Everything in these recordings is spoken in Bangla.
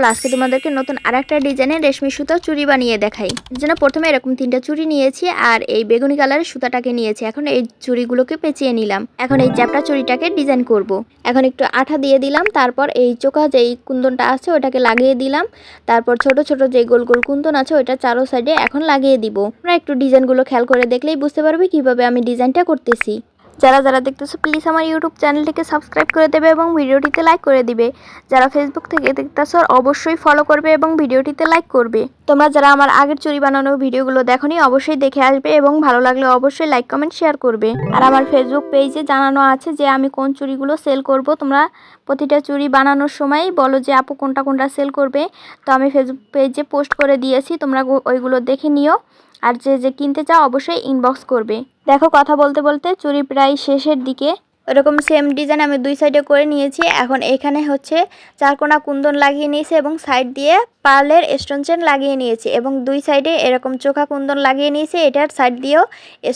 চল, আজকে তোমাদেরকে নতুন আরেকটা ডিজাইনের রেশমি সুতো চুড়ি বানিয়ে দেখাই। যেন প্রথমে এরকম তিনটা চুড়ি নিয়েছি আর এই বেগুনি কালারের সুতাটাকে নিয়েছি। এখন এই চুড়িগুলোকে পেঁচিয়ে নিলাম। এখন এই চ্যাপটা চুড়িটাকে ডিজাইন করব। এখন একটু আঠা দিয়ে দিলাম, তারপর এই চোখা যেই কুন্দনটা আছে ওটাকে লাগিয়ে দিলাম। তারপর ছোট ছোট যে গোল গোল কুন্দন আছে ওটা চারো সাইডে এখন লাগিয়ে দিব। তোমরা একটু ডিজাইনগুলো খেয়াল করে দেখলেই বুঝতে পারবে কীভাবে আমি ডিজাইনটা করতেছি। যারা যারা দেখতেছো প্লিজ আমার ইউটিউব চ্যানেলটিকে সাবস্ক্রাইব করে দেবে এবং ভিডিওটিতে লাইক করে দিবে। যারা ফেসবুক থেকে দেখতেছো, অবশ্যই ফলো করবে এবং ভিডিওটিতে লাইক করবে। তোমরা যারা আমার আগের চুরি বানানোর ভিডিওগুলো দেখোনি, অবশ্যই দেখে আসবে এবং ভালো লাগলে অবশ্যই লাইক কমেন্ট শেয়ার করবে। আর আমার ফেসবুক পেজে জানানো আছে যে আমি কোন চুরিগুলো সেল করব। তোমরা প্রতিটা চুরি বানানোর সময় বলো যে, আপু, কোনটা কোনটা সেল করবে? তো আমি ফেসবুক পেজে পোস্ট করে দিয়েছি, তোমরা ওইগুলো দেখে নিও। আর যে যে কিনতে চাও, অবশ্যই ইনবক্স করবে। দেখো কথা বলতে বলতে চুরি প্রায় শেষের দিকে। এরকম সেম ডিজাইন আমি দুই সাইডে করে নিয়েছি। এখন এখানে হচ্ছে চারকোনা কুন্দন লাগিয়ে নিয়েছি এবং সাইড দিয়ে পার্লের স্টোন চেন লাগিয়ে নিয়েছি এবং দুই সাইডে এরকম চোখা কুন্দন লাগিয়ে নিয়েছি। এটার সাইড দিয়েও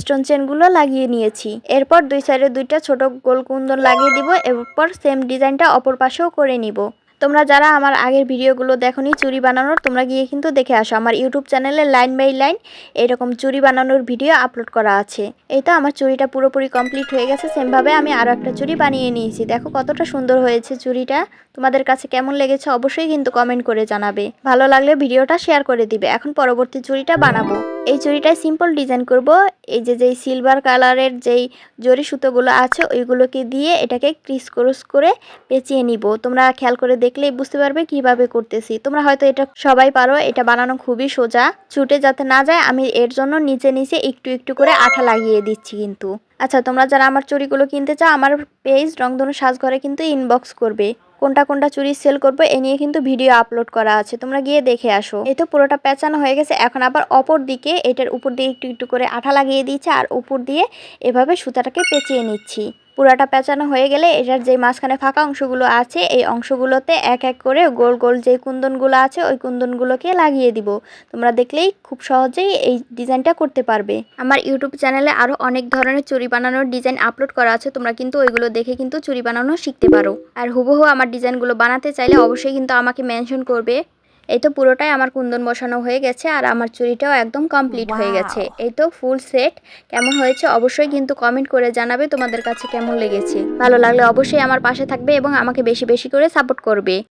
স্টোন চেনগুলো লাগিয়ে নিয়েছি। এরপর দুই সাইডে দুইটা ছোট গোল কুন্দন লাগিয়ে দিব। এরপর সেম ডিজাইনটা অপর পাশেও করে নিব। তোমরা যারা আমার আগের ভিডিওগুলো দেখোনি চুরি বানানোর, তোমরা গিয়ে কিন্তু দেখে আসো। আমার ইউটিউব চ্যানেলে লাইন বাই লাইন এরকম চুরি বানানোর ভিডিও আপলোড করা আছে। এই তো আমার চুড়িটা পুরোপুরি কমপ্লিট হয়ে গেছে। সেমভাবে আমি আরও একটা চুরি বানিয়ে নিয়েছি। দেখো কতটা সুন্দর হয়েছে চুড়িটা তোমাদের কাছে কেমন লেগেছে অবশ্যই কিন্তু কমেন্ট করে জানাবে। ভালো লাগলে ভিডিওটা শেয়ার করে দিবে। এখন পরবর্তী চুড়িটা বানাবো। এই চুরিটায় সিম্পল ডিজাইন করব। এই যে, যেই সিলভার কালারের যেই জরি সুতোগুলো আছে, ওইগুলোকে দিয়ে এটাকে ক্রিস ক্রস করে পেঁচিয়ে নিব। তোমরা খেয়াল করে দেখলেই বুঝতে পারবে কীভাবে করতেছি। তোমরা হয়তো এটা সবাই পারো, এটা বানানো খুবই সোজা। ছুটে যাতে না যায়, আমি এর জন্য নিচে নিচে একটু একটু করে আঠা লাগিয়ে দিচ্ছি কিন্তু। আচ্ছা তোমরা যারা আমার চুরিগুলো কিনতে চাও, আমার পেজ রংধনু সাজঘরে কিন্তু ইনবক্স করবে। কোনটা কোনটা চুড়ি সেল করব, এ নিয়ে কিন্তু ভিডিও আপলোড করা আছে। তোমরা গিয়ে দেখে আসো। এই তো পুরোটা পেঁচানো হয়ে গেছে, এখন আবার অপর দিকে, এটার উপর দিয়ে একটু একটু করে আঠা লাগিয়ে দিয়েছে, আর উপর দিয়ে এভাবে সুতাটাকে পেঁচিয়ে নিচ্ছি। পুরাটা পেঁচানো হয়ে গেলে এটার যে মাঝখানে ফাঁকা অংশগুলো আছে, এই অংশগুলোতে এক এক করে গোল গোল যে কুন্দনগুলো আছে, ওই কুন্দনগুলোকে লাগিয়ে দিব। তোমরা দেখলেই খুব সহজেই এই ডিজাইনটা করতে পারবে। আমার ইউটিউব চ্যানেলে আরও অনেক ধরনের চুরি বানানোর ডিজাইন আপলোড করা আছে, তোমরা কিন্তু ওইগুলো দেখে কিন্তু চুরি বানানো শিখতে পারো। আর হুবহু আমার ডিজাইনগুলো বানাতে চাইলে অবশ্যই কিন্তু আমাকে মেনশন করবে। এই তো পুরোটাই আমার কুন্দন বসানো হয়ে গেছে আর আমার চুরিটাও একদম কমপ্লিট হয়ে গেছে। এই তো ফুল সেট কেমন হয়েছে অবশ্যই কিন্তু কমেন্ট করে জানাবে তোমাদের কাছে কেমন লেগেছে। ভালো লাগলে অবশ্যই আমার পাশে থাকবে এবং আমাকে বেশি বেশি করে সাপোর্ট করবে।